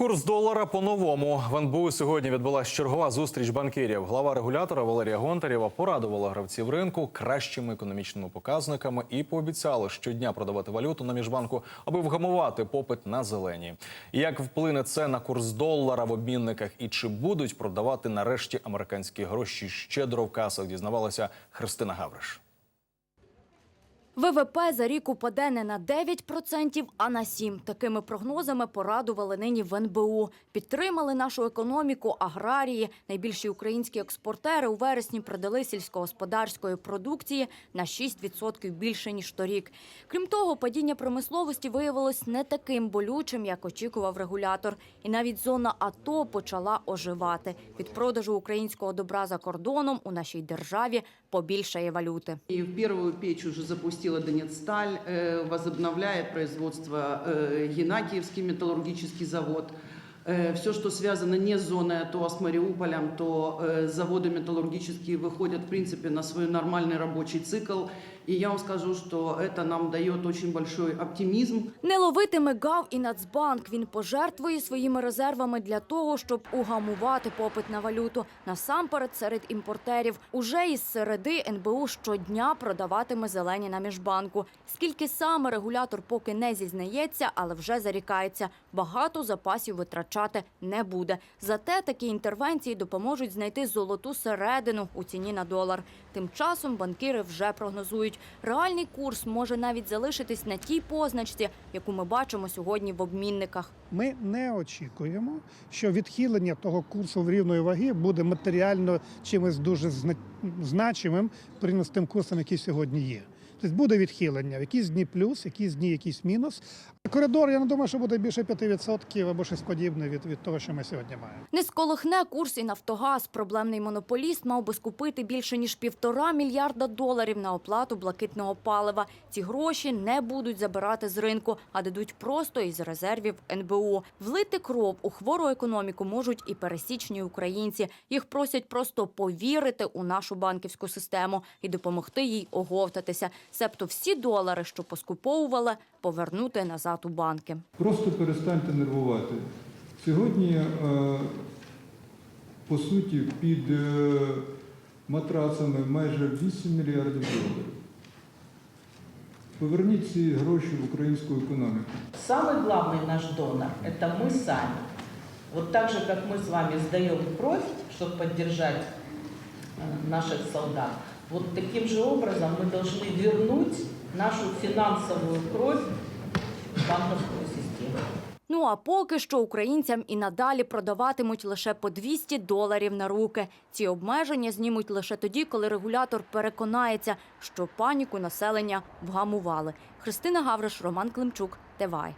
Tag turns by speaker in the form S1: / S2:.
S1: Курс долара по-новому. В НБУ сьогодні відбулася чергова зустріч банкірів. Глава регулятора Валерія Гонтарєва порадувала гравців ринку кращими економічними показниками і пообіцяла щодня продавати валюту на міжбанку, аби вгамувати попит на зелені. Як вплине це на курс долара в обмінниках і чи будуть продавати нарешті американські гроші щедро в касах? Дізнавалася Христина Гавриш.
S2: ВВП за рік упаде не на 9%, а на 7%. Такими прогнозами порадували нині в НБУ. Підтримали нашу економіку аграрії. Найбільші українські експортери у вересні продали сільськогосподарської продукції на 6% більше, ніж торік. Крім того, падіння промисловості виявилось не таким болючим, як очікував регулятор. І навіть зона АТО почала оживати. Від продажу українського добра за кордоном у нашій державі побільшає валюти.
S3: И в первую печь уже запустила Донецсталь, э, возобновляет производство э, Геннадьевский металлургический завод. Все, что связано не с зоной АТО, а с Мариуполем, то э, заводы металлургические выходят, в принципе, на свой нормальный рабочий цикл. И я вам скажу, что это нам дает очень большой оптимизм.
S2: Не ловитиме ГАВ і Нацбанк. Він пожертвує своїми резервами для того, щоб угамувати попит на валюту. Насамперед серед імпортерів. Уже із середи НБУ щодня продаватиме зелені на міжбанку. Скільки саме регулятор поки не зізнається, але вже зарікається. Багато запасів витрачати не буде. Зате такі інтервенції допоможуть знайти золоту середину у ціні на долар. Тим часом банкіри вже прогнозують, реальний курс може навіть залишитись на тій позначці, яку ми бачимо сьогодні в обмінниках.
S4: Ми не очікуємо, що відхилення того курсу в рівної ваги буде матеріально чимось дуже зна- значимим порівняно тим курсом, який сьогодні є. Тобто буде відхилення, в якісь дні плюс, якісь дні якийсь мінус. Коридор, я не думаю, що буде більше 5% або щось подібне від, від того, що ми сьогодні маємо.
S2: Не сколихне курс і Нафтогаз. Проблемний монополіст мав би скупити більше ніж півтора мільярда доларів на оплату блакитного палива. Ці гроші не будуть забирати з ринку, а дадуть просто із резервів НБУ. Влити кров у хвору економіку можуть і пересічні українці. Їх просять просто повірити у нашу банківську систему і допомогти їй оговтатися Себто всі долари, що поскуповували, повернути назад у банки.
S5: Просто перестаньте нервувати. Сьогодні, е, по суті, під е, матрацами майже 8 мільярдів доларів. Поверніть ці гроші в українську економіку.
S6: Самый главный наш донор – это мы сами. Вот так же, как мы с вами сдаем кровь, чтобы поддержать э, наших солдат, вот таким же образом мы должны вернуть нашу финансовую кровь в банковскую систему.
S2: Ну а поки що українцям і надалі продаватимуть лише по 200 доларів на руки. Ці обмеження знімуть лише тоді, коли регулятор переконається, що паніку населення вгамували. Христина Гавриш, Роман Климчук, Тевай.